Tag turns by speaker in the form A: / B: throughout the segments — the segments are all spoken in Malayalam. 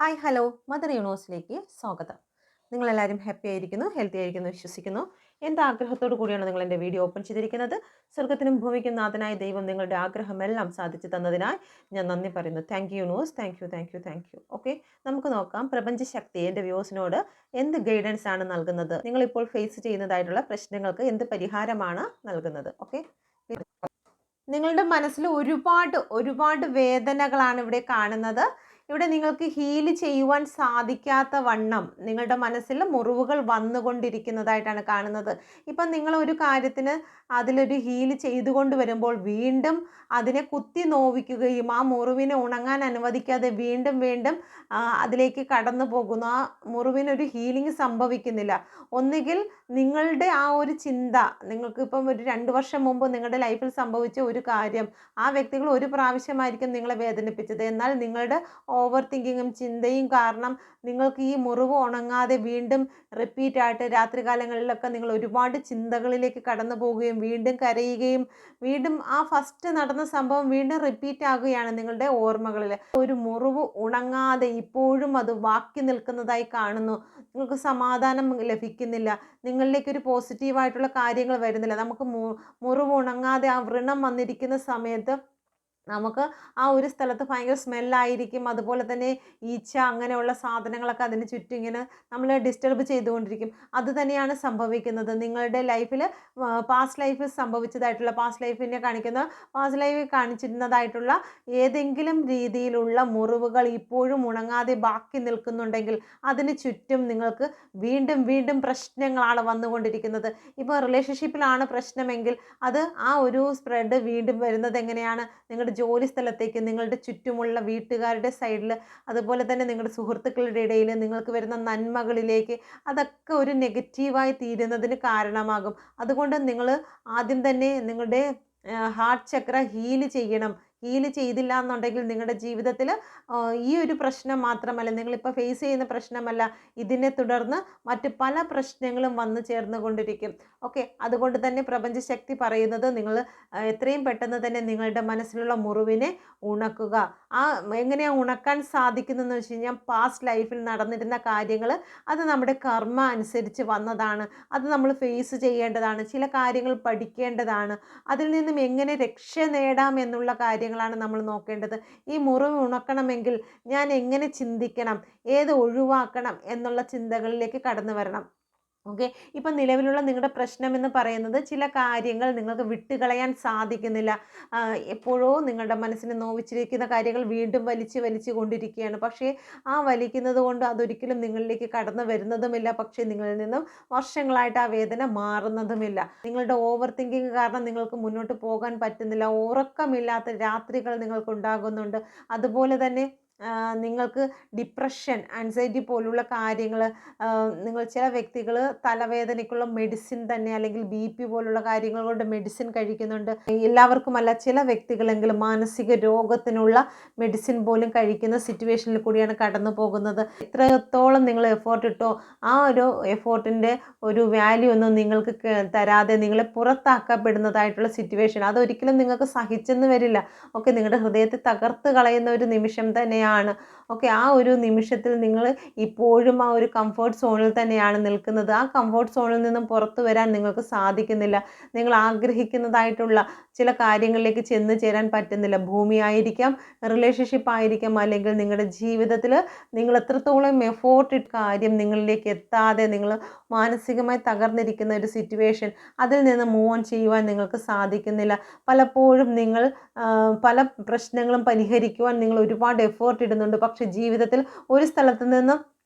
A: Hi hello. മദർ യൂണിവേഴ്സിലേക്ക് സ്വാഗതം. നിങ്ങളെല്ലാവരും ഹാപ്പി ആയിരിക്കുന്നു ഹെൽത്തി ആയിരിക്കുന്നു വിശ്വസിക്കുന്നു. എന്ത് ആഗ്രഹത്തോടു കൂടിയാണ് നിങ്ങൾ എന്റെ വീഡിയോ ഓപ്പൺ ചെയ്തിരിക്കുന്നത്? സ്വർഗത്തിനും ഭൂമിക്കും നാഥനായ ദൈവം നിങ്ങളുടെ ആഗ്രഹമെല്ലാം സാധിച്ചു തന്നതിനായി ഞാൻ നന്ദി പറയുന്നു. Thank you universe thank you thank you thank you okay നമുക്ക് നോക്കാം. പ്രപഞ്ചശക്തി എന്റെ വ്യൂസിനോട് എന്ത് ഗൈഡൻസ് ആണ് നൽകുന്നത്? നിങ്ങളിപ്പോൾ ഫേസ് ചെയ്യുന്നതായിട്ടുള്ള പ്രശ്നങ്ങൾക്ക് എന്ത് പരിഹാരമാണ് നൽകുന്നത്? ഓക്കെ നിങ്ങളുടെ മനസ്സിൽ ഒരുപാട് ഒരുപാട് വേദനകളാണ് ഇവിടെ കാണുന്നത്. ഇവിടെ നിങ്ങൾക്ക് ഹീൽ ചെയ്യുവാൻ സാധിക്കാത്ത വണ്ണം നിങ്ങളുടെ മനസ്സിൽ മുറിവുകൾ വന്നുകൊണ്ടിരിക്കുന്നതായിട്ടാണ് കാണുന്നത്. ഇപ്പം നിങ്ങൾ ഒരു കാര്യത്തിന് അതിലൊരു ഹീൽ ചെയ്തുകൊണ്ട് വരുമ്പോൾ വീണ്ടും അതിനെ കുത്തി നോവിക്കുകയും ആ മുറിവിനെ ഉണങ്ങാൻ അനുവദിക്കാതെ വീണ്ടും വീണ്ടും അതിലേക്ക് കടന്നു പോകുന്നു. ആ മുറിവിനൊരു ഹീലിംഗ് സംഭവിക്കുന്നില്ല. ഒന്നുകിൽ നിങ്ങളുടെ ആ ഒരു ചിന്ത നിങ്ങൾക്ക് ഇപ്പം ഒരു രണ്ട് വർഷം മുമ്പ് നിങ്ങളുടെ ലൈഫിൽ സംഭവിച്ച ഒരു കാര്യം ആ വ്യക്തികൾ ഒരു പ്രാവശ്യമായിരിക്കും നിങ്ങളെ വേദനിപ്പിച്ചത്. എന്നാൽ നിങ്ങളുടെ ഓവർ തിങ്കിങ്ങും ചിന്തയും കാരണം നിങ്ങൾക്ക് ഈ മുറിവ് ഉണങ്ങാതെ വീണ്ടും റിപ്പീറ്റ് ആയിട്ട് രാത്രികാലങ്ങളിലൊക്കെ നിങ്ങൾ ഒരുപാട് ചിന്തകളിലേക്ക് കടന്നു പോവുകയും വീണ്ടും കരയുകയും വീണ്ടും ആ ഫസ്റ്റ് നടന്ന സംഭവം വീണ്ടും റിപ്പീറ്റ് ആകുകയാണ് നിങ്ങളുടെ ഓർമ്മകളിൽ ഒരു മുറിവ് ഉണങ്ങാതെ ഇപ്പോഴും അത് ബാക്കി നിൽക്കുന്നതായി കാണുന്നു. നിങ്ങൾക്ക് സമാധാനം ലഭിക്കുന്നില്ല. നിങ്ങളിലേക്ക് ഒരു പോസിറ്റീവായിട്ടുള്ള കാര്യങ്ങൾ വരുന്നില്ല. നമുക്ക് മുറിവ് ഉണങ്ങാതെ ആ വ്രണം വന്നിരിക്കുന്ന സമയത്ത് നമുക്ക് ആ ഒരു സ്ഥലത്ത് ഭയങ്കര സ്മെല്ലായിരിക്കും. അതുപോലെ തന്നെ ഈച്ച അങ്ങനെയുള്ള സാധനങ്ങളൊക്കെ അതിന് ചുറ്റും ഇങ്ങനെ നമ്മൾ ഡിസ്റ്റർബ് ചെയ്തുകൊണ്ടിരിക്കും. അത് തന്നെയാണ് സംഭവിക്കുന്നത്. നിങ്ങളുടെ ലൈഫിൽ പാസ്റ്റ് ലൈഫിൽ സംഭവിച്ചതായിട്ടുള്ള പാസ്റ്റ് ലൈഫിനെ കാണിക്കുന്ന പാസ്റ്റ് ലൈഫിൽ കാണിച്ചിരുന്നതായിട്ടുള്ള ഏതെങ്കിലും രീതിയിലുള്ള മുറിവുകൾ ഇപ്പോഴും ഉണങ്ങാതെ ബാക്കി നിൽക്കുന്നുണ്ടെങ്കിൽ അതിന് ചുറ്റും നിങ്ങൾക്ക് വീണ്ടും വീണ്ടും പ്രശ്നങ്ങളാണ് വന്നുകൊണ്ടിരിക്കുന്നത്. ഇപ്പോൾ റിലേഷൻഷിപ്പിലാണ് പ്രശ്നമെങ്കിൽ അത് ആ ഒരു സ്പ്രെഡ് വീണ്ടും വരുന്നത് എങ്ങനെയാണ്? നിങ്ങളുടെ ജോലി സ്ഥലത്തേക്ക് നിങ്ങളുടെ ചുറ്റുമുള്ള വീട്ടുകാരുടെ സൈഡിൽ അതുപോലെ തന്നെ നിങ്ങളുടെ സുഹൃത്തുക്കളുടെ ഇടയിൽ നിങ്ങൾക്ക് വരുന്ന നന്മകളിലേക്ക് അതൊക്കെ ഒരു നെഗറ്റീവായി തീരുന്നതിന് കാരണമാകും. അതുകൊണ്ട് നിങ്ങൾ ആദ്യം തന്നെ നിങ്ങളുടെ ഹാർട്ട് ചക്ര ഹീൽ ചെയ്യണം. ഹീൽ ചെയ്തില്ല എന്നുണ്ടെങ്കിൽ നിങ്ങളുടെ ജീവിതത്തിൽ ഈ ഒരു പ്രശ്നം മാത്രമല്ല നിങ്ങളിപ്പോൾ ഫേസ് ചെയ്യുന്ന പ്രശ്നമല്ല ഇതിനെ തുടർന്ന് മറ്റ് പല പ്രശ്നങ്ങളും വന്നു ചേർന്നുകൊണ്ടിരിക്കും. ഓക്കെ അതുകൊണ്ട് തന്നെ പ്രപഞ്ചശക്തി പറയുന്നത് നിങ്ങൾ എത്രയും പെട്ടെന്ന് തന്നെ നിങ്ങളുടെ മനസ്സിലുള്ള മുറിവിനെ ഉണക്കുക. ആ എങ്ങനെയാണ് ഉണക്കാൻ സാധിക്കുന്നതെന്ന് വെച്ച് കഴിഞ്ഞാൽ പാസ്റ്റ് ലൈഫിൽ നടന്നിരുന്ന കാര്യങ്ങൾ അത് നമ്മുടെ കർമ്മ അനുസരിച്ച് വന്നതാണ്. അത് നമ്മൾ ഫേസ് ചെയ്യേണ്ടതാണ്. ചില കാര്യങ്ങൾ പഠിക്കേണ്ടതാണ്. അതിൽ നിന്നും എങ്ങനെ രക്ഷ നേടാം എന്നുള്ള കാര്യങ്ങളാണ് നമ്മൾ നോക്കേണ്ടത്. ഈ മുറിവ് ഉണക്കണമെങ്കിൽ ഞാൻ എങ്ങനെ ചിന്തിക്കണം? ഏത് ഒഴിവാക്കണം എന്നുള്ള ചിന്തകളിലേക്ക് കടന്നു വരണം. ഓക്കെ? ഇപ്പം നിലവിലുള്ള നിങ്ങളുടെ പ്രശ്നം എന്ന് പറയുന്നത് ചില കാര്യങ്ങൾ നിങ്ങൾക്ക് വിട്ടുകളയാൻ സാധിക്കുന്നില്ല. എപ്പോഴോ നിങ്ങളുടെ മനസ്സിനെ നോവിച്ചിരിക്കുന്ന കാര്യങ്ങൾ വീണ്ടും വലിച്ച് വലിച്ചു കൊണ്ടിരിക്കുകയാണ്. പക്ഷേ ആ വലിക്കുന്നത് കൊണ്ട് അതൊരിക്കലും നിങ്ങളിലേക്ക് കടന്നു വരുന്നതുമില്ല. പക്ഷേ നിങ്ങളിൽ നിന്നും വർഷങ്ങളായിട്ട് ആ വേദന മാറുന്നതുമില്ല. നിങ്ങളുടെ ഓവർ തിങ്കിങ് കാരണം നിങ്ങൾക്ക് മുന്നോട്ട് പോകാൻ പറ്റുന്നില്ല. ഉറക്കമില്ലാത്ത രാത്രികൾ നിങ്ങൾക്ക് ഉണ്ടാകുന്നുണ്ട് അതുപോലെ തന്നെ നിങ്ങൾക്ക് ഡിപ്രഷൻ ആൻസൈറ്റി പോലുള്ള കാര്യങ്ങൾ നിങ്ങൾ ചില വ്യക്തികൾ തലവേദനയ്ക്കുള്ള മെഡിസിൻ തന്നെ അല്ലെങ്കിൽ ബി പി പോലുള്ള കാര്യങ്ങൾ കൊണ്ട് മെഡിസിൻ കഴിക്കുന്നുണ്ട്. എല്ലാവർക്കുമല്ല ചില വ്യക്തികളെങ്കിലും മാനസിക രോഗത്തിനുള്ള മെഡിസിൻ പോലും കഴിക്കുന്ന സിറ്റുവേഷനിൽ കൂടിയാണ് കടന്നു പോകുന്നത്. എത്രത്തോളം നിങ്ങൾ എഫോർട്ട് ഇട്ടോ ആ ഒരു എഫോർട്ടിന്റെ ഒരു വാല്യൂ ഒന്നും നിങ്ങൾക്ക് തരാതെ നിങ്ങളെ പുറത്താക്കപ്പെടുന്നതായിട്ടുള്ള സിറ്റുവേഷൻ അതൊരിക്കലും നിങ്ങൾക്ക് സഹിച്ചെന്ന് വരില്ല. ഓക്കെ നിങ്ങളുടെ ഹൃദയത്തെ തകർത്ത് കളയുന്ന ഒരു നിമിഷം തന്നെയാണ് എന്തിനാണ് ഓക്കെ ആ ഒരു നിമിഷത്തിൽ നിങ്ങൾ ഇപ്പോഴും ആ ഒരു കംഫർട്ട് സോണിൽ തന്നെയാണ് നിൽക്കുന്നത്. ആ കംഫർട്ട് സോണിൽ നിന്നും പുറത്തു വരാൻ നിങ്ങൾക്ക് സാധിക്കുന്നില്ല. നിങ്ങൾ ആഗ്രഹിക്കുന്നതായിട്ടുള്ള ചില കാര്യങ്ങളിലേക്ക് ചെന്ന് ചേരാൻ പറ്റുന്നില്ല. ഭൂമിയായിരിക്കാം റിലേഷൻഷിപ്പ് ആയിരിക്കാം അല്ലെങ്കിൽ നിങ്ങളുടെ ജീവിതത്തിൽ നിങ്ങൾ എത്രത്തോളം എഫോർട്ട് ഇട്ട് കാര്യം നിങ്ങളിലേക്ക് എത്താതെ നിങ്ങൾ മാനസികമായി തകർന്നിരിക്കുന്ന ഒരു സിറ്റുവേഷൻ അതിൽ നിന്ന് മൂവ് ഓൺ ചെയ്യുവാൻ നിങ്ങൾക്ക് സാധിക്കുന്നില്ല. പലപ്പോഴും നിങ്ങൾ പല പ്രശ്നങ്ങളും പരിഹരിക്കുവാൻ നിങ്ങൾ ഒരുപാട് എഫേർട്ട് ഇടുന്നുണ്ട്. പക്ഷെ ജീവിതത്തിൽ ഒരു സ്ഥലത്ത് നിന്ന്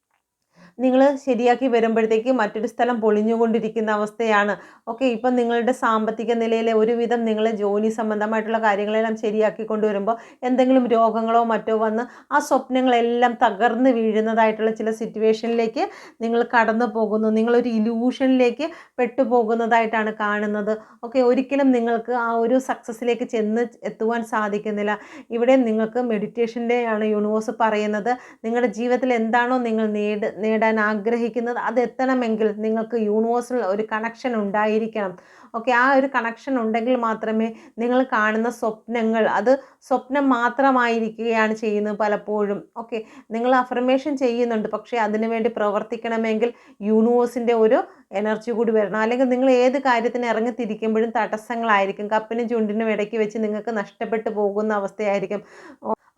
A: നിങ്ങൾ ശരിയാക്കി വരുമ്പോഴത്തേക്ക് മറ്റൊരു സ്ഥലം പൊളിഞ്ഞുകൊണ്ടിരിക്കുന്ന അവസ്ഥയാണ്. ഓക്കെ ഇപ്പം നിങ്ങളുടെ സാമ്പത്തിക നിലയിലെ ഒരുവിധം നിങ്ങൾ ജോലി സംബന്ധമായിട്ടുള്ള കാര്യങ്ങളെല്ലാം ശരിയാക്കി കൊണ്ടുവരുമ്പോൾ എന്തെങ്കിലും രോഗങ്ങളോ മറ്റോ വന്ന് ആ സ്വപ്നങ്ങളെല്ലാം തകർന്ന് വീഴുന്നതായിട്ടുള്ള ചില സിറ്റുവേഷനിലേക്ക് നിങ്ങൾ കടന്നു പോകുന്നു. നിങ്ങളൊരു ഇലൂഷനിലേക്ക് പെട്ടുപോകുന്നതായിട്ടാണ് കാണുന്നത്. ഓക്കെ ഒരിക്കലും നിങ്ങൾക്ക് ആ ഒരു സക്സസ്സിലേക്ക് ചെന്ന് എത്തുവാൻ സാധിക്കുന്നില്ല. ഇവിടെ നിങ്ങൾക്ക് മെഡിറ്റേഷന്റെ ആണ് യൂണിവേഴ്സ് പറയുന്നത്. നിങ്ങളുടെ ജീവിതത്തിൽ എന്താണോ നിങ്ങൾ നേട് നേടാൻ ആഗ്രഹിക്കുന്നത് അതെത്തണമെങ്കിൽ നിങ്ങൾക്ക് യൂണിവേഴ്സിൽ ഒരു കണക്ഷൻ ഉണ്ടായിരിക്കണം. ഓക്കെ ആ ഒരു കണക്ഷൻ ഉണ്ടെങ്കിൽ മാത്രമേ നിങ്ങൾ കാണുന്ന സ്വപ്നങ്ങൾ അത് സ്വപ്നം മാത്രമായിരിക്കുകയാണ് ചെയ്യുന്നത് പലപ്പോഴും. ഓക്കെ നിങ്ങൾ അഫർമേഷൻ ചെയ്യുന്നുണ്ട് പക്ഷേ അതിനുവേണ്ടി പ്രവർത്തിക്കണമെങ്കിൽ യൂണിവേഴ്സിന്റെ ഒരു എനർജി കൂടി വരണം. അല്ലെങ്കിൽ നിങ്ങൾ ഏത് കാര്യത്തിന് ഇറങ്ങിത്തിരിക്കുമ്പോഴും തടസ്സങ്ങളായിരിക്കും. കപ്പിനും ചുണ്ടിനും ഇടയ്ക്ക് വെച്ച് നിങ്ങൾക്ക് നഷ്ടപ്പെട്ടു പോകുന്ന അവസ്ഥയായിരിക്കും.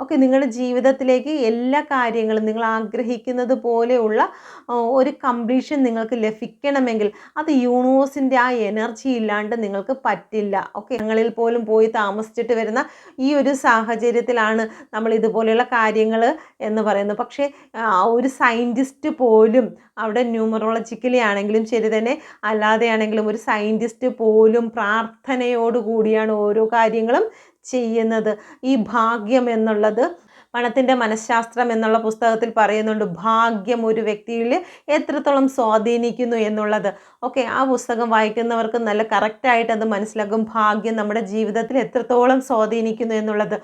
A: ഓക്കെ നിങ്ങളുടെ ജീവിതത്തിലേക്ക് എല്ലാ കാര്യങ്ങളും നിങ്ങൾ ആഗ്രഹിക്കുന്നത് പോലെയുള്ള ഒരു കംപ്ലീഷൻ നിങ്ങൾക്ക് ലഭിക്കണമെങ്കിൽ അത് യൂണിവേഴ്സിന്റെ ആ എനർജി ഇല്ലാണ്ട് നിങ്ങൾക്ക് പറ്റില്ല. ഓക്കെ ഞങ്ങളിൽ പോലും പോയി താമസിച്ചിട്ട് വരുന്ന ഈ ഒരു സാഹചര്യത്തിലാണ് നമ്മൾ ഇതുപോലെയുള്ള കാര്യങ്ങൾ എന്ന് പറയുന്നത്. പക്ഷേ ഒരു സയന്റിസ്റ്റ് പോലും അവിടെ ന്യൂമറോളജിക്കലി ആണെങ്കിലും ശരി തന്നെ അല്ലാതെയാണെങ്കിലും ഒരു സയന്റിസ്റ്റ് പോലും പ്രാർത്ഥനയോടുകൂടിയാണ് ഓരോ കാര്യങ്ങളും ചെയ്യുന്നത്. ഈ ഭാഗ്യം എന്നുള്ളത് പണത്തിന്റെ മനഃശാസ്ത്രം എന്നുള്ള പുസ്തകത്തിൽ പറയുന്നുണ്ട് ഭാഗ്യം ഒരു വ്യക്തിയിൽ എത്രത്തോളം സ്വാധീനിക്കുന്നു എന്നുള്ളത്. ഓക്കെ ആ പുസ്തകം വായിക്കുന്നവർക്ക് നല്ല കറക്റ്റായിട്ട് അത് മനസ്സിലാക്കും ഭാഗ്യം നമ്മുടെ ജീവിതത്തിൽ എത്രത്തോളം സ്വാധീനിക്കുന്നു എന്നുള്ളത്.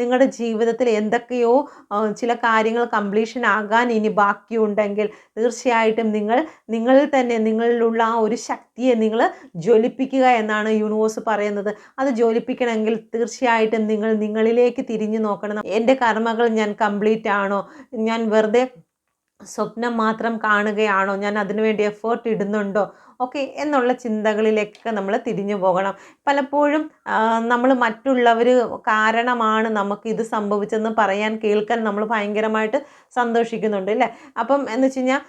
A: നിങ്ങളുടെ ജീവിതത്തിൽ എന്തൊക്കെയോ ചില കാര്യങ്ങൾ കംപ്ലീഷൻ ആകാൻ ഇനി ബാക്കിയുണ്ടെങ്കിൽ തീർച്ചയായിട്ടും നിങ്ങൾ നിങ്ങളിൽ തന്നെ നിങ്ങളിലുള്ള ആ ഒരു ശക്തിയെ നിങ്ങൾ ജ്വലിപ്പിക്കുക എന്നാണ് യൂണിവേഴ്സ് പറയുന്നത്. അത് ജ്വലിപ്പിക്കണമെങ്കിൽ തീർച്ചയായിട്ടും നിങ്ങൾ നിങ്ങളിലേക്ക് തിരിഞ്ഞു നോക്കണം. എന്റെ കർമ്മകൾ ഞാൻ കംപ്ലീറ്റ് ആണോ? ഞാൻ വെറുതെ സ്വപ്നം മാത്രം കാണുകയാണോ? ഞാൻ അതിനുവേണ്ടി എഫേർട്ട് ഇടുന്നുണ്ടോ? ഓക്കെ എന്നുള്ള ചിന്തകളിലേക്ക് നമ്മൾ തിരിഞ്ഞു പോകണം. പലപ്പോഴും നമ്മൾ മറ്റുള്ളവർ കാരണമാണ് നമുക്ക് ഇത് സംഭവിച്ചതെന്ന് പറയാൻ കേൾക്കാൻ നമ്മൾ ഭയങ്കരമായിട്ട് സന്തോഷിക്കുന്നുണ്ട് അല്ലേ? അപ്പം എന്ന് വെച്ച് കഴിഞ്ഞാൽ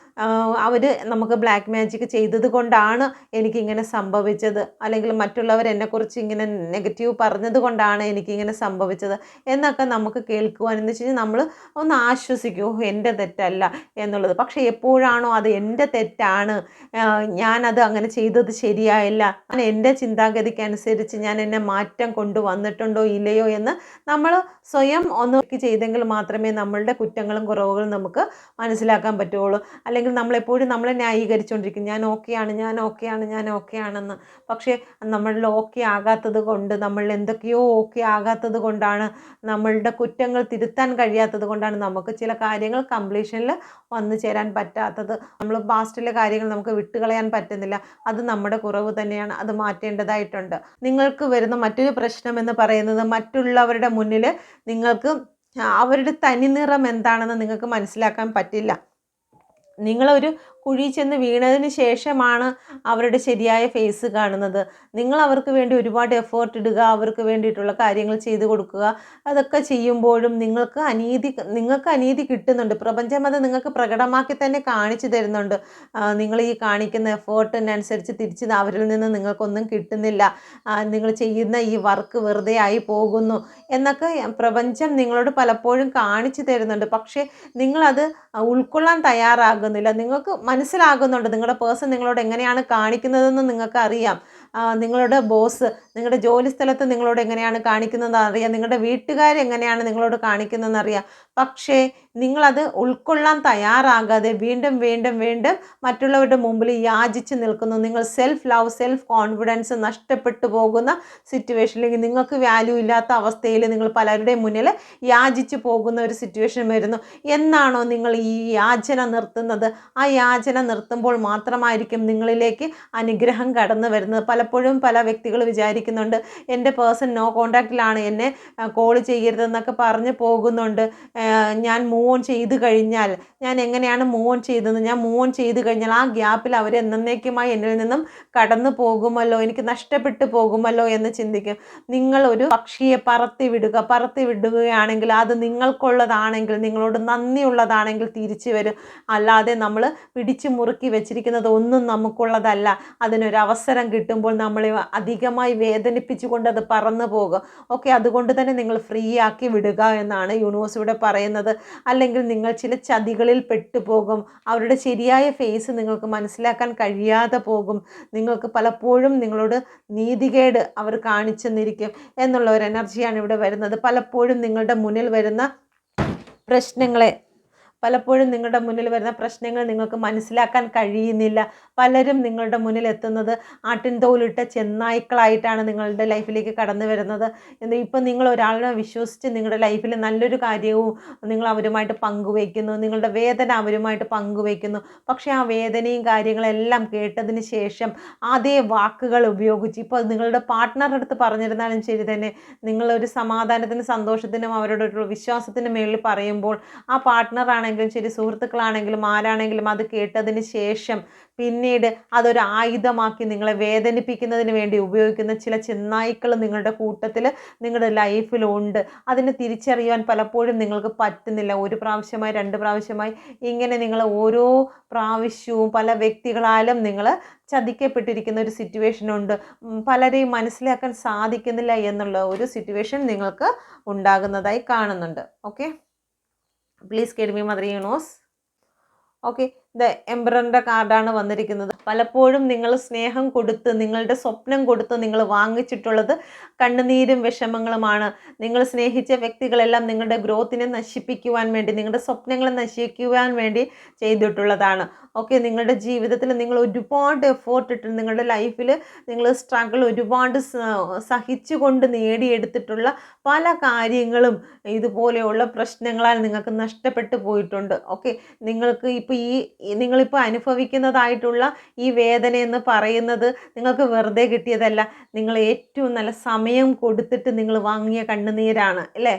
A: അവർ നമുക്ക് ബ്ലാക്ക് മാജിക് ചെയ്തത് കൊണ്ടാണ് എനിക്കിങ്ങനെ സംഭവിച്ചത്. അല്ലെങ്കിൽ മറ്റുള്ളവർ എന്നെക്കുറിച്ച് ഇങ്ങനെ നെഗറ്റീവ് പറഞ്ഞത് കൊണ്ടാണ് എനിക്കിങ്ങനെ സംഭവിച്ചത് എന്നൊക്കെ നമുക്ക് കേൾക്കുവാൻ എന്ന് വെച്ച് കഴിഞ്ഞാൽ നമ്മൾ ഒന്ന് ആശ്വസിക്കൂ "ഓ, എന്റെ തെറ്റല്ല എന്നുള്ളത്. പക്ഷേ എപ്പോഴാണോ അത് എന്റെ തെറ്റാണ് ആഹ് ഞാനത് അങ്ങനെ ചെയ്തത് ശരിയായില്ല. എന്റെ ചിന്താഗതിക്ക് അനുസരിച്ച് ഞാൻ എന്നെ മാറ്റം കൊണ്ടുവന്നിട്ടുണ്ടോ ഇല്ലയോ എന്ന് നമ്മൾ സ്വയം ഒന്ന് ചെയ്തെങ്കിൽ മാത്രമേ നമ്മളുടെ കുറ്റങ്ങളും കുറവുകളും നമുക്ക് മനസ്സിലാക്കാൻ പറ്റുള്ളൂ അല്ലെങ്കിൽ നമ്മളെപ്പോഴും നമ്മളെ ന്യായീകരിച്ചുകൊണ്ടിരിക്കും. ഞാൻ ഓക്കെയാണ് ഞാൻ ഓക്കെയാണ് ഞാൻ ഓക്കെയാണെന്ന് പക്ഷേ നമ്മളിൽ ഓക്കെ ആകാത്തത് കൊണ്ട് നമ്മൾ എന്തൊക്കെയോ ഓക്കെ ആകാത്തത് കൊണ്ടാണ് നമ്മളുടെ കുറ്റങ്ങൾ തിരുത്താൻ കഴിയാത്തത് കൊണ്ടാണ് നമുക്ക് ചില കാര്യങ്ങൾ കംപ്ലീഷനിൽ വന്നു ചേരാൻ പറ്റാത്തത്. നമ്മൾ പാസ്റ്റിലെ കാര്യങ്ങൾ നമുക്ക് വിട്ടുകളയാൻ പറ്റുന്നില്ല. അത് നമ്മുടെ കുറവ് തന്നെയാണ്. അത് മാറ്റേണ്ടതായിട്ടുണ്ട്. നിങ്ങൾക്ക് വരുന്ന മറ്റൊരു പ്രശ്നം എന്ന് പറയുന്നത് മറ്റുള്ളവരുടെ മുന്നിൽ നിങ്ങൾക്ക് അവരുടെ തനിനിറം എന്താണെന്ന് നിങ്ങൾക്ക് മനസ്സിലാക്കാൻ പറ്റില്ല. നിങ്ങളൊരു കുഴി ചെന്ന് വീണതിന് ശേഷമാണ് അവരുടെ ശരിയായ ഫേസ് കാണുന്നത്. നിങ്ങൾ അവർക്ക് വേണ്ടി ഒരുപാട് എഫേർട്ട് ഇടുക അവർക്ക് വേണ്ടിയിട്ടുള്ള കാര്യങ്ങൾ ചെയ്തു കൊടുക്കുക അതൊക്കെ ചെയ്യുമ്പോഴും നിങ്ങൾക്ക് അനീതി നിങ്ങൾക്ക് അനീതി കിട്ടുന്നുണ്ട്. പ്രപഞ്ചം അത് നിങ്ങൾക്ക് പ്രകടമാക്കി തന്നെ കാണിച്ചു തരുന്നുണ്ട്. നിങ്ങൾ ഈ കാണിക്കുന്ന എഫേർട്ടിനനുസരിച്ച് തിരിച്ച് അവരിൽ നിന്ന് നിങ്ങൾക്കൊന്നും കിട്ടുന്നില്ല. നിങ്ങൾ ചെയ്യുന്ന ഈ വർക്ക് വെറുതെ ആയി പോകുന്നു എന്നൊക്കെ പ്രപഞ്ചം നിങ്ങളോട് പലപ്പോഴും കാണിച്ചു തരുന്നുണ്ട്. പക്ഷേ നിങ്ങളത് ഉൾക്കൊള്ളാൻ തയ്യാറാകുന്നില്ല. നിങ്ങൾക്ക് മനസ്സിലാകുന്നുണ്ട് നിങ്ങളുടെ പേഴ്സൺ നിങ്ങളോട് എങ്ങനെയാണ് കാണിക്കുന്നതെന്ന് നിങ്ങൾക്ക് അറിയാം നിങ്ങളുടെ ബോസ് നിങ്ങളുടെ ജോലി സ്ഥലത്ത് നിങ്ങളോട് എങ്ങനെയാണ് കാണിക്കുന്നത് അറിയാം. നിങ്ങളുടെ വീട്ടുകാർ എങ്ങനെയാണ് നിങ്ങളോട് കാണിക്കുന്നതെന്ന് അറിയാം. പക്ഷേ നിങ്ങളത് ഉൾക്കൊള്ളാൻ തയ്യാറാകാതെ വീണ്ടും വീണ്ടും വീണ്ടും മറ്റുള്ളവരുടെ മുമ്പിൽ യാചിച്ച് നിൽക്കുന്നു. നിങ്ങൾ സെൽഫ് ലവ് സെൽഫ് കോൺഫിഡൻസ് നഷ്ടപ്പെട്ടു പോകുന്ന സിറ്റുവേഷനിലേക്ക് നിങ്ങൾക്ക് വാല്യൂ ഇല്ലാത്ത അവസ്ഥയിൽ നിങ്ങൾ പലരുടെയും മുന്നിൽ യാചിച്ച് പോകുന്ന ഒരു സിറ്റുവേഷൻ വരുന്നു. എന്നാണോ നിങ്ങൾ ഈ യാചന നിർത്തുന്നത്? ആ യാചന നിർത്തുമ്പോൾ മാത്രമായിരിക്കും നിങ്ങളിലേക്ക് അനുഗ്രഹം കടന്നു വരുന്നത്. പലപ്പോഴും പല വ്യക്തികൾ വിചാരിക്കുന്നുണ്ട് എന്റെ പേഴ്സൺ നോ കോണ്ടാക്റ്റിലാണ് എന്നെ കോൾ ചെയ്യരുതെന്നൊക്കെ പറഞ്ഞ് പോകുന്നുണ്ട്. ഞാൻ മൂവ് ഓൺ ചെയ്ത് കഴിഞ്ഞാൽ ഞാൻ എങ്ങനെയാണ് മൂവ് ഓൺ ചെയ്തത് ഞാൻ മൂവ് ഓൺ ചെയ്ത് കഴിഞ്ഞാൽ ആ ഗ്യാപ്പിൽ അവർ എന്നേക്കുമായി എന്നിൽ നിന്നും കടന്നു പോകുമല്ലോ എനിക്ക് നഷ്ടപ്പെട്ടു പോകുമല്ലോ എന്ന് ചിന്തിക്കും. നിങ്ങൾ ഒരു പക്ഷിയെ പറത്തി വിടുക പറത്തി വിടുകയാണെങ്കിൽ അത് നിങ്ങൾക്കുള്ളതാണെങ്കിൽ നിങ്ങളോട് നന്ദിയുള്ളതാണെങ്കിൽ തിരിച്ചു വരും. അല്ലാതെ നമ്മൾ പിടിച്ചു മുറുക്കി വെച്ചിരിക്കുന്നത് ഒന്നും നമുക്കുള്ളതല്ല. അതിനൊരു അവസരം കിട്ടുമ്പോൾ നമ്മളെ അധികമായി വേദനിപ്പിച്ചുകൊണ്ട് അത് പറന്നു പോകും. ഓക്കെ അതുകൊണ്ട് തന്നെ നിങ്ങൾ ഫ്രീ ആക്കി വിടുക എന്നാണ് യൂണിവേഴ്സ് ഇവിടെ പറയുന്നത്. അല്ലെങ്കിൽ നിങ്ങൾ ചില ചതികളിൽ പെട്ടുപോകും. അവരുടെ ശരിയായ ഫേസ് നിങ്ങൾക്ക് മനസ്സിലാക്കാൻ കഴിയാതെ പോകും. നിങ്ങൾക്ക് പലപ്പോഴും നിങ്ങളോട് നീതികേട് അവർ കാണിച്ചെന്നിരിക്കും എന്നുള്ള ഒരു എനർജിയാണ് ഇവിടെ വരുന്നത്. പലപ്പോഴും നിങ്ങളുടെ മുന്നിൽ വരുന്ന പ്രശ്നങ്ങളെ പലപ്പോഴും നിങ്ങളുടെ മുന്നിൽ വരുന്ന പ്രശ്നങ്ങൾ നിങ്ങൾക്ക് മനസ്സിലാക്കാൻ കഴിയുന്നില്ല. പലരും നിങ്ങളുടെ മുന്നിൽ എത്തുന്നത് ആട്ടിൻതോലിട്ട ചെന്നായ്ക്കളായിട്ടാണ് നിങ്ങളുടെ ലൈഫിലേക്ക് കടന്നു വരുന്നത്. ഇപ്പം നിങ്ങൾ ഒരാളിനെ വിശ്വസിച്ച് നിങ്ങളുടെ ലൈഫിൽ നല്ലൊരു കാര്യവും നിങ്ങൾ അവരുമായിട്ട് പങ്കുവയ്ക്കുന്നു. നിങ്ങളുടെ വേദന അവരുമായിട്ട് പങ്കുവയ്ക്കുന്നു. പക്ഷേ ആ വേദനയും കാര്യങ്ങളെല്ലാം കേട്ടതിന് ശേഷം അതേ വാക്കുകൾ ഉപയോഗിച്ച് ഇപ്പോൾ നിങ്ങളുടെ പാർട്ട്ണറുടെ അടുത്ത് പറഞ്ഞിരുന്നാലും ശരി തന്നെ നിങ്ങളൊരു സമാധാനത്തിനും സന്തോഷത്തിനും അവരുടെ ഒരു വിശ്വാസത്തിനും മേളിൽ പറയുമ്പോൾ ആ പാർട്ട്ണർ ആണെങ്കിലും ശരി സുഹൃത്തുക്കളാണെങ്കിലും ആരാണെങ്കിലും അത് കേട്ടതിന് ശേഷം പിന്നീട് അതൊരു ആയുധമാക്കി നിങ്ങളെ വേദനിപ്പിക്കുന്നതിന് വേണ്ടി ഉപയോഗിക്കുന്ന ചില ചെന്നായ്ക്കൾ നിങ്ങളുടെ കൂട്ടത്തിൽ നിങ്ങളുടെ ലൈഫിലുണ്ട് അതിനെ തിരിച്ചറിയാൻ പലപ്പോഴും നിങ്ങൾക്ക് പറ്റുന്നില്ല. ഒരു പ്രാവശ്യമായി രണ്ട് പ്രാവശ്യമായി ഇങ്ങനെ നിങ്ങൾ ഓരോ പ്രാവശ്യവും പല വ്യക്തികളാലും നിങ്ങൾ ചതിക്കപ്പെട്ടിരിക്കുന്ന ഒരു സിറ്റുവേഷൻ ഉണ്ട്. പലരെയും മനസ്സിലാക്കാൻ സാധിക്കുന്നില്ല എന്നുള്ള ഒരു സിറ്റുവേഷൻ നിങ്ങൾക്ക് ഉണ്ടാകുന്നതായി കാണുന്നുണ്ട്. Okay please guide me mother universe okay the എംബ്രറിന്റെ കാർഡാണ് വന്നിരിക്കുന്നത്. പലപ്പോഴും നിങ്ങൾ സ്നേഹം കൊടുത്ത് നിങ്ങളുടെ സ്വപ്നം കൊടുത്ത് നിങ്ങൾ വാങ്ങിച്ചിട്ടുള്ളത് കണ്ണുനീരും വിഷമങ്ങളുമാണ്. നിങ്ങൾ സ്നേഹിച്ച വ്യക്തികളെല്ലാം നിങ്ങളുടെ ഗ്രോത്തിനെ നശിപ്പിക്കുവാൻ വേണ്ടി നിങ്ങളുടെ സ്വപ്നങ്ങളെ നശിക്കുവാൻ വേണ്ടി ചെയ്തിട്ടുള്ളതാണ്. ഓക്കെ നിങ്ങളുടെ ജീവിതത്തിൽ നിങ്ങൾ ഒരുപാട് എഫേർട്ട് ഇട്ട് നിങ്ങളുടെ ലൈഫിൽ നിങ്ങൾ സ്ട്രഗിൾ ഒരുപാട് സഹിച്ചുകൊണ്ട് നേടിയെടുത്തിട്ടുള്ള പല കാര്യങ്ങളും ഇതുപോലെയുള്ള പ്രശ്നങ്ങളാൽ നിങ്ങൾക്ക് നഷ്ടപ്പെട്ടു പോയിട്ടുണ്ട്. ഓക്കെ നിങ്ങൾക്ക് ഇപ്പോൾ ഈ നിങ്ങളിപ്പോൾ അനുഭവിക്കുന്നതായിട്ടുള്ള ഈ വേദന എന്ന് പറയുന്നത് നിങ്ങൾക്ക് വെറുതെ കിട്ടിയതല്ല. നിങ്ങൾ ഏറ്റവും നല്ല സമയം കൊടുത്തിട്ട് നിങ്ങൾ വാങ്ങിയ കണ്ണുനീരാണ് അല്ലേ?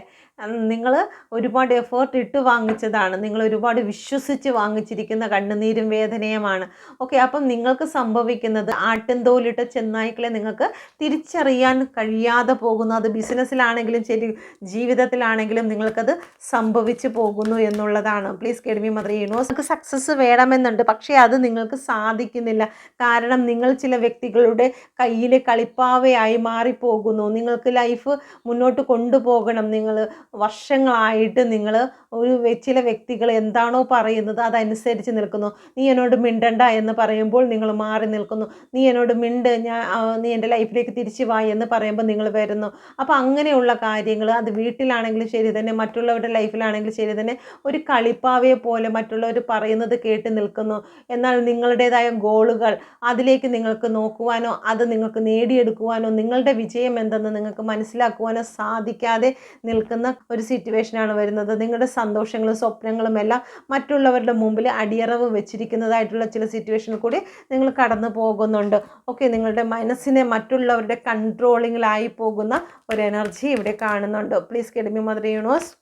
A: നിങ്ങൾ ഒരുപാട് എഫേർട്ട് ഇട്ട് വാങ്ങിച്ചതാണ്. നിങ്ങൾ ഒരുപാട് വിശ്വസിച്ച് വാങ്ങിച്ചിരിക്കുന്ന കണ്ണുനീരും വേദനയുമാണ്. ഓക്കെ അപ്പം നിങ്ങൾക്ക് സംഭവിക്കുന്നത് ആട്ടിൻതോലിട്ട ചെന്നായ്ക്കളെ നിങ്ങൾക്ക് തിരിച്ചറിയാൻ കഴിയാതെ പോകുന്നു. അത് ബിസിനസ്സിലാണെങ്കിലും ശരി ജീവിതത്തിലാണെങ്കിലും നിങ്ങൾക്കത് സംഭവിച്ചു പോകുന്നു എന്നുള്ളതാണ്. പ്ലീസ് കെഡ്മി മദർ യൂണിവേഴ്സ് നിങ്ങൾക്ക് സക്സസ് വേണമെന്നുണ്ട് പക്ഷേ അത് നിങ്ങൾക്ക് സാധിക്കുന്നില്ല. കാരണം നിങ്ങൾ ചില വ്യക്തികളുടെ കയ്യിൽ കളിപ്പാവയായി മാറിപ്പോകുന്നു. നിങ്ങൾക്ക് ലൈഫ് മുന്നോട്ട് കൊണ്ടുപോകണം. നിങ്ങൾ വർഷങ്ങളായിട്ട് നിങ്ങൾ ഒരു ചില വ്യക്തികൾ എന്താണോ പറയുന്നത് അതനുസരിച്ച് നിൽക്കുന്നു. നീ എന്നോട് മിണ്ടണ്ട എന്ന് പറയുമ്പോൾ നിങ്ങൾ മാറി നിൽക്കുന്നു. നീ എന്നോട് മിണ്ട് ഞാൻ നീ എന്റെ ലൈഫിലേക്ക് തിരിച്ചു വാ എന്ന് പറയുമ്പോൾ നിങ്ങൾ വരുന്നു. അപ്പോൾ അങ്ങനെയുള്ള കാര്യങ്ങൾ അത് വീട്ടിലാണെങ്കിലും ശരി തന്നെ മറ്റുള്ളവരുടെ ലൈഫിലാണെങ്കിലും ശരി തന്നെ ഒരു കളിപ്പാവയെ പോലെ മറ്റുള്ളവർ പറയുന്നത് കേട്ട് നിൽക്കുന്നു. എന്നാൽ നിങ്ങളുടേതായ ഗോളുകൾ അതിലേക്ക് നിങ്ങൾക്ക് നോക്കുവാനോ അത് നിങ്ങൾക്ക് നേടിയെടുക്കുവാനോ നിങ്ങളുടെ വിജയം എന്തെന്ന് നിങ്ങൾക്ക് മനസ്സിലാക്കുവാനോ സാധിക്കാതെ നിൽക്കുന്ന ഒരു സിറ്റുവേഷനാണ് വരുന്നത്. നിങ്ങളുടെ സന്തോഷങ്ങളും സ്വപ്നങ്ങളും എല്ലാം മറ്റുള്ളവരുടെ മുമ്പിൽ അടിയറവ് വെച്ചിരിക്കുന്നതായിട്ടുള്ള ചില സിറ്റുവേഷനിൽ കൂടി നിങ്ങൾ കടന്നു പോകുന്നുണ്ട്. ഓക്കെ നിങ്ങളുടെ മനസ്സിനെ മറ്റുള്ളവരുടെ കൺട്രോളിങ്ങിലായി പോകുന്ന ഒരു എനർജി ഇവിടെ കാണുന്നുണ്ട്. Please guide me mother universe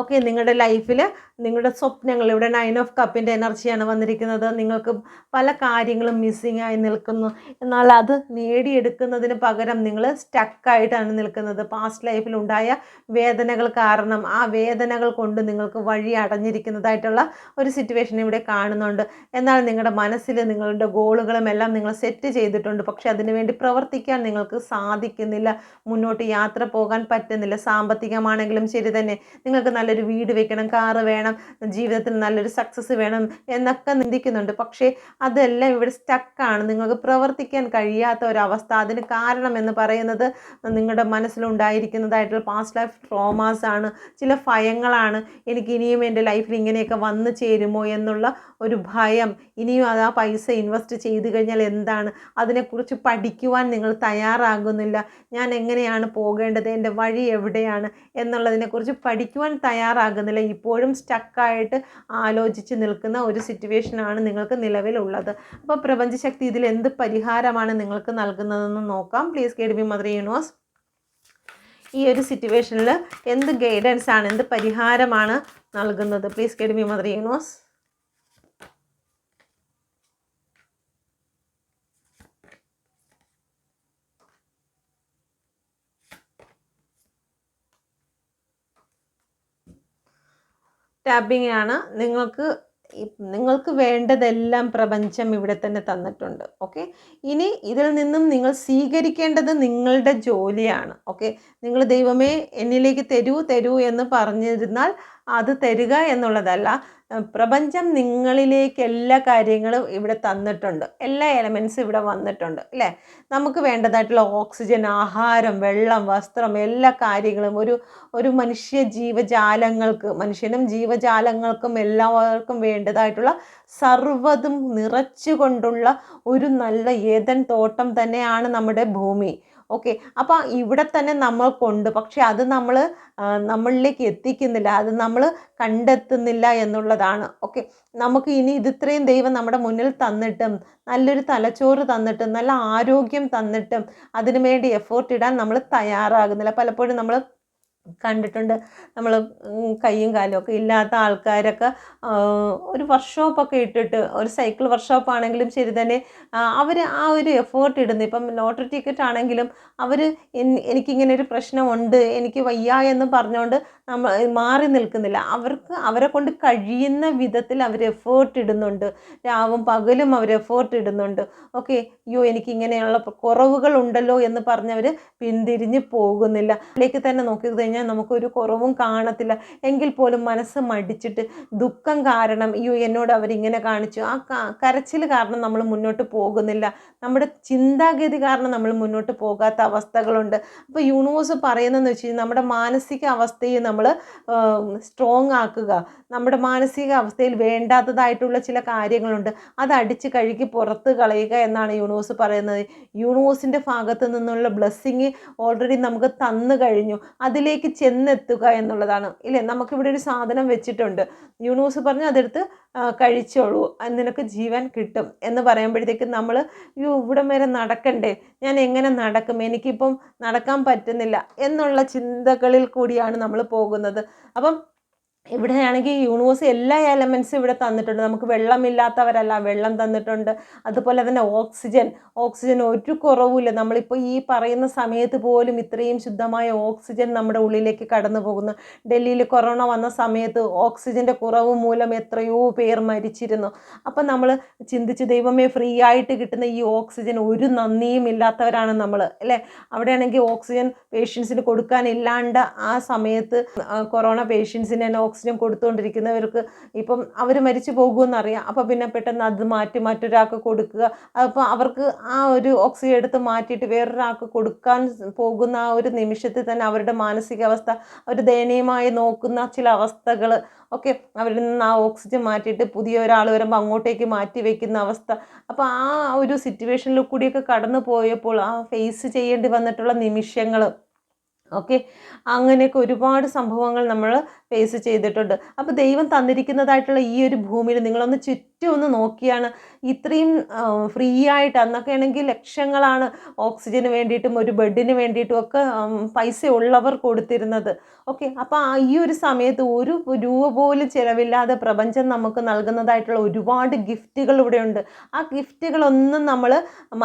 A: okay നിങ്ങളുടെ ലൈഫിൽ നിങ്ങളുടെ സ്വപ്നങ്ങൾ ഇവിടെ നയൻ ഓഫ് കപ്പിന്റെ എനർജിയാണ് വന്നിരിക്കുന്നത്. നിങ്ങൾക്ക് പല കാര്യങ്ങളും മിസ്സിങ് ആയി നിൽക്കുന്നു. എന്നാൽ അത് നേടിയെടുക്കുന്നതിന് പകരം നിങ്ങൾ സ്റ്റക്കായിട്ടാണ് നിൽക്കുന്നത്. പാസ്റ്റ് ലൈഫിൽ ഉണ്ടായ വേദനകൾ കാരണം ആ വേദനകൾ കൊണ്ട് നിങ്ങൾക്ക് വഴി അടഞ്ഞിരിക്കുന്നതായിട്ടുള്ള ഒരു സിറ്റുവേഷൻ ഇവിടെ കാണുന്നുണ്ട്. എന്നാൽ നിങ്ങളുടെ മനസ്സിൽ നിങ്ങളുടെ ഗോളുകളും എല്ലാം നിങ്ങൾ സെറ്റ് ചെയ്തിട്ടുണ്ട്. പക്ഷെ അതിനുവേണ്ടി പ്രവർത്തിക്കാൻ നിങ്ങൾക്ക് സാധിക്കുന്നില്ല. മുന്നോട്ട് യാത്ര പോകാൻ പറ്റുന്നില്ല. സാമ്പത്തികമാണെങ്കിലും ശരി തന്നെ. നിങ്ങൾക്ക് നല്ലൊരു വീട് വെക്കണം കാറ് വേണം ജീവിതത്തിൽ നല്ലൊരു സക്സസ് വേണം എന്നൊക്കെ നിന്ദിക്കുന്നുണ്ട്. പക്ഷേ അതെല്ലാം ഇവിടെ സ്റ്റക്കാണ് നിങ്ങൾക്ക് പ്രവർത്തിക്കാൻ കഴിയാത്ത ഒരവസ്ഥ. അതിന് കാരണം എന്ന് പറയുന്നത് നിങ്ങളുടെ മനസ്സിലുണ്ടായിരിക്കുന്നതായിട്ടുള്ള പാസ്റ്റ് ലൈഫ് ട്രോമാസ് ആണ്. ചില ഭയങ്ങളാണ്. എനിക്ക് ഇനിയും എന്റെ ലൈഫിൽ ഇങ്ങനെയൊക്കെ വന്നു ചേരുമോ എന്നുള്ള ഒരു ഭയം. ഇനിയും അത് ആ പൈസ ഇൻവെസ്റ്റ് ചെയ്തു കഴിഞ്ഞാൽ എന്താണ്? അതിനെക്കുറിച്ച് പഠിക്കുവാൻ നിങ്ങൾ തയ്യാറാകുന്നില്ല. ഞാൻ എങ്ങനെയാണ് പോകേണ്ടത്? എന്റെ വഴി എവിടെയാണ്? എന്നുള്ളതിനെക്കുറിച്ച് പഠിക്കുവാൻ തയ്യാറാകുന്നില്ല. ഇപ്പോഴും സ്റ്റക്കായിട്ട് ആലോചിച്ച് നിൽക്കുന്ന ഒരു സിറ്റുവേഷനാണ് നിങ്ങൾക്ക് നിലവിലുള്ളത്. അപ്പോൾ പ്രപഞ്ചശക്തി ഇതിൽ എന്ത് പരിഹാരമാണ് നിങ്ങൾക്ക് നൽകുന്നതെന്ന് നോക്കാം. Please guide me mother universe. ഈ ഒരു സിറ്റുവേഷനിൽ എന്ത് ഗൈഡൻസ് ആണ് എന്ത് പരിഹാരമാണ് നൽകുന്നത്? Please guide me mother universe. Tapping ആണ് നിങ്ങൾക്ക് നിങ്ങൾക്ക് വേണ്ടതെല്ലാം പ്രപഞ്ചം ഇവിടെ തന്നെ തന്നിട്ടുണ്ട് ഓക്കെ ഇനി ഇതിൽ നിന്നും നിങ്ങൾ സ്വീകരിക്കേണ്ടത് നിങ്ങളുടെ ജോലിയാണ് ഓക്കെ നിങ്ങൾ ദൈവമേ എന്നിലേക്ക് തരൂ തരൂ എന്ന് പറഞ്ഞിരുന്നാൽ അത് തരിക എന്നുള്ളതല്ല പ്രപഞ്ചം നിങ്ങളിലേക്ക് എല്ലാ കാര്യങ്ങളും ഇവിടെ തന്നിട്ടുണ്ട്. എല്ലാ എലമെൻസും ഇവിടെ വന്നിട്ടുണ്ട് അല്ലേ? നമുക്ക് വേണ്ടതായിട്ടുള്ള ഓക്സിജൻ ആഹാരം വെള്ളം വസ്ത്രം എല്ലാ കാര്യങ്ങളും ഒരു ഒരു മനുഷ്യ ജീവജാലങ്ങൾക്ക് മനുഷ്യനും ജീവജാലങ്ങൾക്കും എല്ലാവർക്കും വേണ്ടതായിട്ടുള്ള സർവതും നിറച്ചുകൊണ്ടുള്ള ഒരു നല്ല ഏതൻ തോട്ടം തന്നെയാണ് നമ്മുടെ ഭൂമി. ഓക്കെ. അപ്പോൾ ഇവിടെ തന്നെ നമ്മൾക്കുണ്ട്. പക്ഷേ അത് നമ്മൾ നമ്മളിലേക്ക് എത്തിക്കുന്നില്ല. അത് നമ്മൾ കണ്ടെത്തുന്നില്ല എന്നുള്ളതാണ്. ഓക്കെ. നമുക്ക് ഇനി ഇത് ഇത്രയും ദൈവം നമ്മുടെ മുന്നിൽ തന്നിട്ടും നല്ലൊരു തലച്ചോറ് തന്നിട്ടും നല്ല ആരോഗ്യം തന്നിട്ടും അതിനു വേണ്ടി എഫേർട്ട് ഇടാൻ നമ്മൾ തയ്യാറാകുന്നില്ല. പലപ്പോഴും നമ്മൾ കണ്ടിട്ടുണ്ട്. നമ്മൾ കൈയും കാലും ഒക്കെ ഇല്ലാത്ത ആൾക്കാരൊക്കെ ഒരു വർക്ക്ഷോപ്പൊക്കെ ഇട്ടിട്ട് ഒരു സൈക്കിൾ വർക്ക്ഷോപ്പ് ആണെങ്കിലും ശരി തന്നെ അവർ ആ ഒരു എഫേർട്ട് ഇടുന്നു. ഇപ്പം ലോട്ടറി ടിക്കറ്റ് ആണെങ്കിലും അവർ എനിക്കിങ്ങനെ ഒരു പ്രശ്നമുണ്ട് എനിക്ക് വയ്യ എന്ന് പറഞ്ഞുകൊണ്ട് നമ്മൾ മാറി നിൽക്കുന്നില്ല. അവർക്ക് അവരെ കൊണ്ട് കഴിയുന്ന വിധത്തിൽ അവർ എഫേർട്ട് ഇടുന്നുണ്ട്. രാവും പകലും അവർ എഫേർട്ട് ഇടുന്നുണ്ട്. ഓക്കെ അയ്യോ എനിക്കിങ്ങനെയുള്ള കുറവുകൾ ഉണ്ടല്ലോ എന്ന് പറഞ്ഞവർ പിന്തിരിഞ്ഞ് പോകുന്നില്ല. അതിലേക്ക് തന്നെ നോക്കി കഴിഞ്ഞാൽ നമുക്കൊരു കുറവും കാണത്തില്ല. എങ്കിൽ പോലും മനസ്സ് മടിച്ചിട്ട് ദുഃഖം കാരണം അയ്യോ എന്നോട് അവരിങ്ങനെ കാണിച്ചു. ആ കരച്ചിൽ കാരണം നമ്മൾ മുന്നോട്ട് പോകുന്നില്ല. നമ്മുടെ ചിന്താഗതി കാരണം നമ്മൾ മുന്നോട്ട് പോകാത്ത അവസ്ഥകളുണ്ട്. അപ്പോൾ യൂണിവേഴ്സ് പറയുന്നതെന്ന് വെച്ച് കഴിഞ്ഞാൽ നമ്മുടെ മാനസിക അവസ്ഥയെ നമ്മൾ സ്ട്രോങ് ആക്കുക. നമ്മുടെ മാനസിക അവസ്ഥയിൽ വേണ്ടാത്തതായിട്ടുള്ള ചില കാര്യങ്ങളുണ്ട്. അത് അടിച്ച് കഴുകി പുറത്ത് കളയുക എന്നാണ് യൂണിവേഴ്സ് പറയുന്നത്. യൂണിവേഴ്സിന്റെ ഭാഗത്ത് നിന്നുള്ള ബ്ലെസ്സിങ് ഓൾറെഡി നമുക്ക് തന്നു കഴിഞ്ഞു. അതിലേക്ക് ചെന്നെത്തുക എന്നുള്ളതാണ്. ഇല്ലേ? നമുക്കിവിടെ ഒരു സാധനം വെച്ചിട്ടുണ്ട്. യൂണിവേഴ്സ് പറഞ്ഞ് അതെടുത്ത് കഴിച്ചോളൂ. നിനക്ക് ജീവൻ കിട്ടും എന്ന് പറയുമ്പോഴത്തേക്ക് നമ്മൾ യോ ഇവിടം വരെ നടക്കണ്ടേ? ഞാൻ എങ്ങനെ നടക്കും? എനിക്കിപ്പം നടക്കാൻ പറ്റുന്നില്ല എന്നുള്ള ചിന്തകളിൽ കൂടിയാണ് നമ്മൾ പോകുന്നത്. അപ്പം ഇവിടെയാണെങ്കിൽ യൂണിവേഴ്സ് എല്ലാ എലമെൻസും ഇവിടെ തന്നിട്ടുണ്ട്. നമുക്ക് വെള്ളമില്ലാത്തവരല്ല വെള്ളം തന്നിട്ടുണ്ട്. അതുപോലെ തന്നെ ഓക്സിജൻ ഓക്സിജൻ ഒരു കുറവുമില്ല. നമ്മളിപ്പോൾ ഈ പറയുന്ന സമയത്ത് പോലും ഇത്രയും ശുദ്ധമായ ഓക്സിജൻ നമ്മുടെ ഉള്ളിലേക്ക് കടന്നു പോകുന്നു. ഡൽഹിയിൽ കൊറോണ വന്ന സമയത്ത് ഓക്സിജന്റെ കുറവ് മൂലം എത്രയോ പേർ മരിച്ചിരുന്നു. അപ്പം നമ്മൾ ചിന്തിച്ച് ദൈവമേ ഫ്രീ ആയിട്ട് കിട്ടുന്ന ഈ ഓക്സിജൻ ഒരു നന്ദിയും ഇല്ലാത്തവരാണ് നമ്മൾ അല്ലേ? അവിടെയാണെങ്കിൽ ഓക്സിജൻ പേഷ്യൻസിന് കൊടുക്കാനില്ലാണ്ട് ആ സമയത്ത് കൊറോണ പേഷ്യൻസിന് തന്നെ ഓക്സിജൻ കൊടുത്തുകൊണ്ടിരിക്കുന്നവർക്ക് ഇപ്പം അവർ മരിച്ചു പോകുമെന്നറിയാം. അപ്പോൾ പിന്നെ പെട്ടെന്ന് അത് മാറ്റി മറ്റൊരാൾക്ക് കൊടുക്കുക. അപ്പോൾ അവർക്ക് ആ ഒരു ഓക്സിജൻ എടുത്ത് മാറ്റിയിട്ട് വേറൊരാൾക്ക് കൊടുക്കാൻ പോകുന്ന ആ ഒരു നിമിഷത്തിൽ തന്നെ അവരുടെ മാനസികാവസ്ഥ അവർ ദയനീയമായി നോക്കുന്ന ചില അവസ്ഥകൾ ഓക്കെ അവരിൽ നിന്ന് ആ ഓക്സിജൻ മാറ്റിയിട്ട് പുതിയ ഒരാൾ വരുമ്പോൾ അങ്ങോട്ടേക്ക് മാറ്റി വയ്ക്കുന്ന അവസ്ഥ. അപ്പോൾ ആ ഒരു സിറ്റുവേഷനിൽ കൂടിയൊക്കെ കടന്നു പോയപ്പോൾ ആ ഫേസ് ചെയ്യേണ്ടി വന്നിട്ടുള്ള നിമിഷങ്ങൾ ഓക്കെ അങ്ങനെയൊക്കെ ഒരുപാട് സംഭവങ്ങൾ നമ്മൾ ഫേസ് ചെയ്തിട്ടുണ്ട്. അപ്പോൾ ദൈവം തന്നിരിക്കുന്നതായിട്ടുള്ള ഈ ഒരു ഭൂമിയിൽ നിങ്ങളൊന്ന് ചുറ്റും ഒന്ന് നോക്കിയാണ്. ഇത്രയും ഫ്രീ ആയിട്ട് അന്നൊക്കെ ആണെങ്കിൽ ലക്ഷങ്ങളാണ് ഓക്സിജന് വേണ്ടിയിട്ടും ഒരു ബെഡിന് വേണ്ടിയിട്ടും ഒക്കെ പൈസ ഉള്ളവർ കൊടുത്തിരുന്നത്. ഓക്കെ അപ്പോൾ ഈ ഒരു സമയത്ത് ഒരു രൂപ പോലും ചിലവില്ലാതെ പ്രപഞ്ചം നമുക്ക് നൽകുന്നതായിട്ടുള്ള ഒരുപാട് ഗിഫ്റ്റുകൾ ഇവിടെയുണ്ട് ആ ഗിഫ്റ്റുകളൊന്നും നമ്മൾ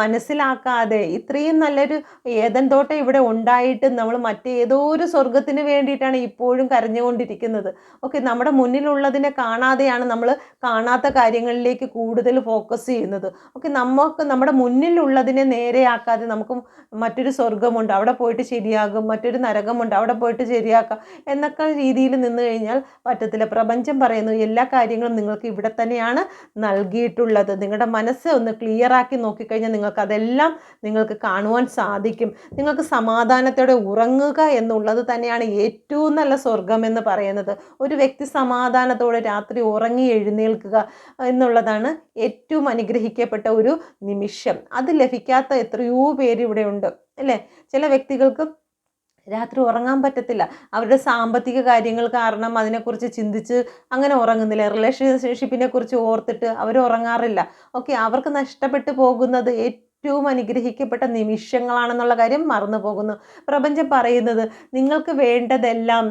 A: മനസ്സിലാക്കാതെ ഇത്രയും നല്ലൊരു ഏതൻ തോട്ടം ഇവിടെ ഉണ്ടായിട്ട് നമ്മൾ മറ്റേതോ ഒരു സ്വർഗത്തിന് വേണ്ടിയിട്ടാണ് ഇപ്പോഴും കരഞ്ഞുകൊണ്ടിരിക്കുന്നത്. ഓക്കെ നമ്മുടെ മുന്നിലുള്ളതിനെ കാണാതെയാണ് നമ്മൾ കാണാത്ത കാര്യങ്ങളിലേക്ക് കൂടുതൽ ഫോക്കസ് ചെയ്യുന്നത്. ഓക്കെ നമുക്ക് നമ്മുടെ മുന്നിലുള്ളതിനെ നേരെയാക്കാതെ നമുക്ക് മറ്റൊരു സ്വർഗമുണ്ട് അവിടെ പോയിട്ട് ശരിയാകും. മറ്റൊരു നരകമുണ്ട് അവിടെ പോയിട്ട് ശരിയാക്കാം. എന്നൊക്കെ രീതിയിൽ നിന്ന് കഴിഞ്ഞാൽ പറ്റത്തില്ല. പ്രപഞ്ചം പറയുന്നു എല്ലാ കാര്യങ്ങളും നിങ്ങൾക്ക് ഇവിടെ തന്നെയാണ് നൽകിയിട്ടുള്ളത്. നിങ്ങളുടെ മനസ്സ് ഒന്ന് ക്ലിയർ ആക്കി നോക്കിക്കഴിഞ്ഞാൽ നിങ്ങൾക്ക് അതെല്ലാം നിങ്ങൾക്ക് കാണുവാൻ സാധിക്കും. നിങ്ങൾക്ക് സമാധാനത്തോടെ ഉറങ്ങുക എന്നുള്ളത് തന്നെയാണ് ഏറ്റവും നല്ല സ്വർഗം എന്ന് പറയുന്നത്. ഒരു വ്യക്തി സമാധാനത്തോടെ രാത്രി ഉറങ്ങി എഴുന്നേൽക്കുക എന്നുള്ളതാണ് ഏറ്റവും അനുഗ്രഹിക്കപ്പെട്ട ഒരു നിമിഷം. അത് ലഭിക്കാത്ത എത്രയോ പേര് ഇവിടെ ഉണ്ട്. അല്ലേ? ചില വ്യക്തികൾക്ക് രാത്രി ഉറങ്ങാൻ പറ്റത്തില്ല. അവരുടെ സാമ്പത്തിക കാര്യങ്ങൾ കാരണം അതിനെക്കുറിച്ച് ചിന്തിച്ച് അങ്ങനെ ഉറങ്ങുന്നില്ല. റിലേഷൻഷിപ്പിനെ കുറിച്ച് ഓർത്തിട്ട് അവർ ഉറങ്ങാറില്ല. ഓക്കെ അവർക്ക് നഷ്ടപ്പെട്ടു പോകുന്നത് ഏറ്റവും ഏറ്റവും അനുഗ്രഹിക്കപ്പെട്ട നിമിഷങ്ങളാണെന്നുള്ള കാര്യം മറന്നു പോകുന്നു. പ്രപഞ്ചം പറയുന്നത് നിങ്ങൾക്ക് വേണ്ടതെല്ലാം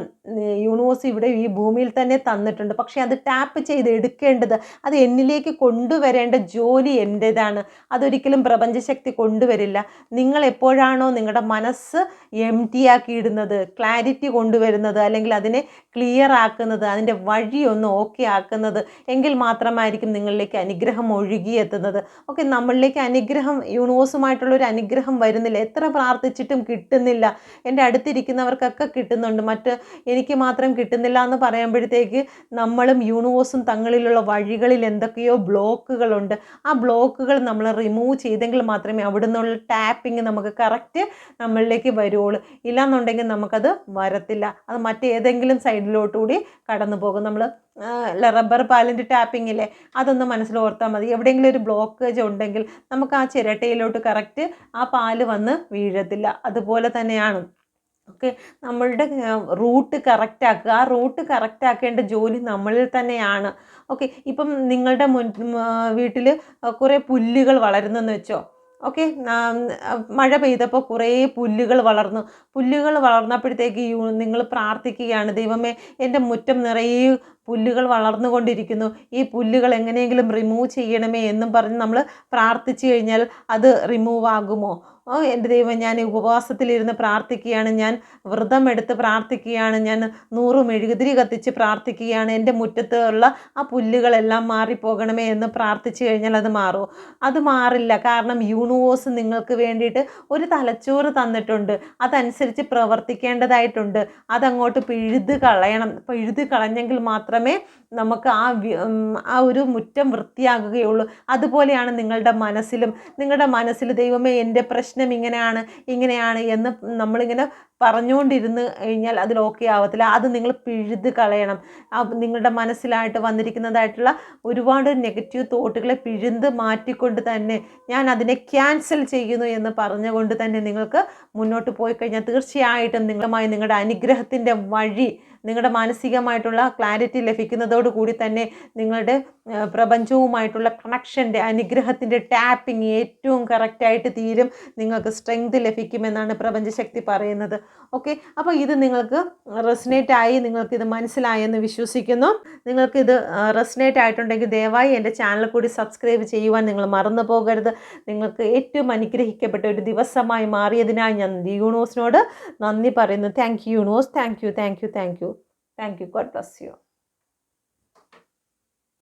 A: യൂണിവേഴ്സ് ഇവിടെ ഈ ഭൂമിയിൽ തന്നെ തന്നിട്ടുണ്ട്. പക്ഷേ അത് ടാപ്പ് ചെയ്ത് എടുക്കേണ്ടത് അത് എന്നിലേക്ക് കൊണ്ടുവരേണ്ട ജോലി എന്റേതാണ്. അതൊരിക്കലും പ്രപഞ്ചശക്തി കൊണ്ടുവരില്ല. നിങ്ങൾ എപ്പോഴാണോ നിങ്ങളുടെ മനസ്സ് എം ടി ആക്കിയിടുന്നത് ക്ലാരിറ്റി കൊണ്ടുവരുന്നത് അല്ലെങ്കിൽ അതിനെ ക്ലിയർ ആക്കുന്നത് അതിന്റെ വഴി ഒന്ന് ഓക്കെ ആക്കുന്നത് എങ്കിൽ മാത്രമായിരിക്കും നിങ്ങളിലേക്ക് അനുഗ്രഹം ഒഴുകിയെത്തുന്നത് ഓക്കെ നമ്മളിലേക്ക് അനുഗ്രഹം യൂണിവേഴ്സുമായിട്ടുള്ള ഒരു അനുഗ്രഹം വരുന്നില്ല. എത്ര പ്രാർത്ഥിച്ചിട്ടും കിട്ടുന്നില്ല. എന്റെ അടുത്തിരിക്കുന്നവർക്കൊക്കെ കിട്ടുന്നുണ്ട്. മറ്റ് എനിക്ക് മാത്രം കിട്ടുന്നില്ല എന്ന് പറയുമ്പോഴത്തേക്ക് നമ്മളും യൂണിവേഴ്സും തങ്ങളിലുള്ള വഴികളിൽ എന്തൊക്കെയോ ബ്ലോക്കുകളുണ്ട്. ആ ബ്ലോക്കുകൾ നമ്മൾ റിമൂവ് ചെയ്തെങ്കിൽ മാത്രമേ അവിടെ നിന്നുള്ള ടാപ്പിംഗ് നമുക്ക് കറക്റ്റ് നമ്മളിലേക്ക് വരുള്ളൂ ഇല്ലാന്നുണ്ടെങ്കിൽ നമുക്കത് വരത്തില്ല. അത് മറ്റേതെങ്കിലും സൈഡിലോട്ടുകൂടി കടന്നു പോകും നമ്മൾ റബ്ബർ പാലിന്റെ ടാപ്പിങ്ങില്ലേ? അതൊന്ന് മനസ്സിൽ ഓർത്താൽ മതി. എവിടെയെങ്കിലും ഒരു ബ്ലോക്കേജ് ഉണ്ടെങ്കിൽ നമുക്ക് ആ ചിരട്ടയിലോട്ട് കറക്റ്റ് ആ പാൽ വന്ന് വീഴത്തില്ല. അതുപോലെ തന്നെയാണ്. ഓക്കെ? നമ്മളുടെ റൂട്ട് കറക്റ്റാക്കുക. ആ റൂട്ട് കറക്റ്റാക്കേണ്ട ജോലി നമ്മളിൽ തന്നെയാണ്. ഓക്കെ? ഇപ്പം നിങ്ങളുടെ മുൻ വീട്ടിൽ കുറേ പുല്ലുകൾ വളരുന്നെന്ന് വെച്ചോ? ഓക്കെ മഴ പെയ്തപ്പോൾ കുറേ പുല്ലുകൾ വളർന്നു. പുല്ലുകൾ വളർന്നപ്പോഴത്തേക്ക് നിങ്ങൾ പ്രാർത്ഥിക്കുകയാണ് ദൈവമേ എന്റെ മുറ്റം നിറയെ പുല്ലുകൾ വളർന്നുകൊണ്ടിരിക്കുന്നു. ഈ പുല്ലുകൾ എങ്ങനെയെങ്കിലും റിമൂവ് ചെയ്യണമേ എന്നും പറഞ്ഞ് നമ്മൾ പ്രാർത്ഥിച്ചു കഴിഞ്ഞാൽ അത് റിമൂവ് ആകുമോ? എന്റെ ദൈവം ഞാൻ ഉപവാസത്തിലിരുന്ന് പ്രാർത്ഥിക്കുകയാണ്. ഞാൻ വ്രതം എടുത്ത് പ്രാർത്ഥിക്കുകയാണ്. ഞാൻ നൂറ് മെഴുകുതിരി കത്തിച്ച് പ്രാർത്ഥിക്കുകയാണ്. എന്റെ മുറ്റത്ത് ഉള്ള ആ പുല്ലുകളെല്ലാം മാറിപ്പോകണമേ എന്ന് പ്രാർത്ഥിച്ചു കഴിഞ്ഞാൽ അത് മാറുമോ അത് മാറില്ല. കാരണം യൂണിവേഴ്സ് നിങ്ങൾക്ക് വേണ്ടിയിട്ട് ഒരു തലച്ചോറ് തന്നിട്ടുണ്ട്. അതനുസരിച്ച് പ്രവർത്തിക്കേണ്ടതായിട്ടുണ്ട്. അതങ്ങോട്ട് പിഴുത് കളയണം. പിഴുത് കളഞ്ഞെങ്കിൽ മാത്രമേ നമുക്ക് ആ ആ ഒരു മുറ്റം വൃത്തിയാകുകയുള്ളൂ. അതുപോലെയാണ് നിങ്ങളുടെ മനസ്സിലും. നിങ്ങളുടെ മനസ്സിൽ ദൈവമേ എന്റെ പ്രശ്നം ഇങ്ങനെയാണ് ഇങ്ങനെയാണ് എന്ന് നമ്മളിങ്ങനെ പറഞ്ഞുകൊണ്ടിരുന്ന് കഴിഞ്ഞാൽ അതിൽ ഓക്കെ ആവത്തില്ല അത് നിങ്ങൾ പിഴുത് കളയണം. നിങ്ങളുടെ മനസ്സിലായിട്ട് വന്നിരിക്കുന്നതായിട്ടുള്ള ഒരുപാട് നെഗറ്റീവ് തോട്ടുകളെ പിഴുത് മാറ്റിക്കൊണ്ട് തന്നെ ഞാൻ അതിനെ ക്യാൻസൽ ചെയ്യുന്നു എന്ന് പറഞ്ഞുകൊണ്ട് തന്നെ നിങ്ങൾക്ക് മുന്നോട്ട് പോയി കഴിഞ്ഞാൽ തീർച്ചയായിട്ടും നിങ്ങളുമായി നിങ്ങളുടെ അനുഗ്രഹത്തിന്റെ വഴി നിങ്ങളുടെ മാനസികമായിട്ടുള്ള ക്ലാരിറ്റി ലഭിക്കുന്നതോട് കൂടി തന്നെ നിങ്ങളുടെ പ്രപഞ്ചവുമായിട്ടുള്ള കണക്ഷന്റെ അനുഗ്രഹത്തിന്റെ ടാപ്പിംഗ് ഏറ്റവും കറക്റ്റായിട്ട് തീരും. നിങ്ങൾക്ക് സ്ട്രെങ്ത് ലഭിക്കുമെന്നാണ് പ്രപഞ്ചശക്തി പറയുന്നത്. ഓക്കെ അപ്പോൾ ഇത് നിങ്ങൾക്ക് റെസിനേറ്റ് ആയി നിങ്ങൾക്ക് ഇത് മനസ്സിലായെന്ന് വിശ്വസിക്കുന്നു. നിങ്ങൾക്ക് ഇത് റെസിനേറ്റ് ആയിട്ടുണ്ടെങ്കിൽ ദയവായി എന്റെ ചാനൽ കൂടി സബ്സ്ക്രൈബ് ചെയ്യുവാൻ നിങ്ങൾ മറന്നു പോകരുത്. നിങ്ങൾക്ക് ഏറ്റവും അനുഗ്രഹിക്കപ്പെട്ട ഒരു ദിവസമായി മാറിയതിനായി ഞാൻ യൂണിവേഴ്സിനോട് നന്ദി പറയുന്നു. Thank you universe. Thank you thank you thank you thank you god bless you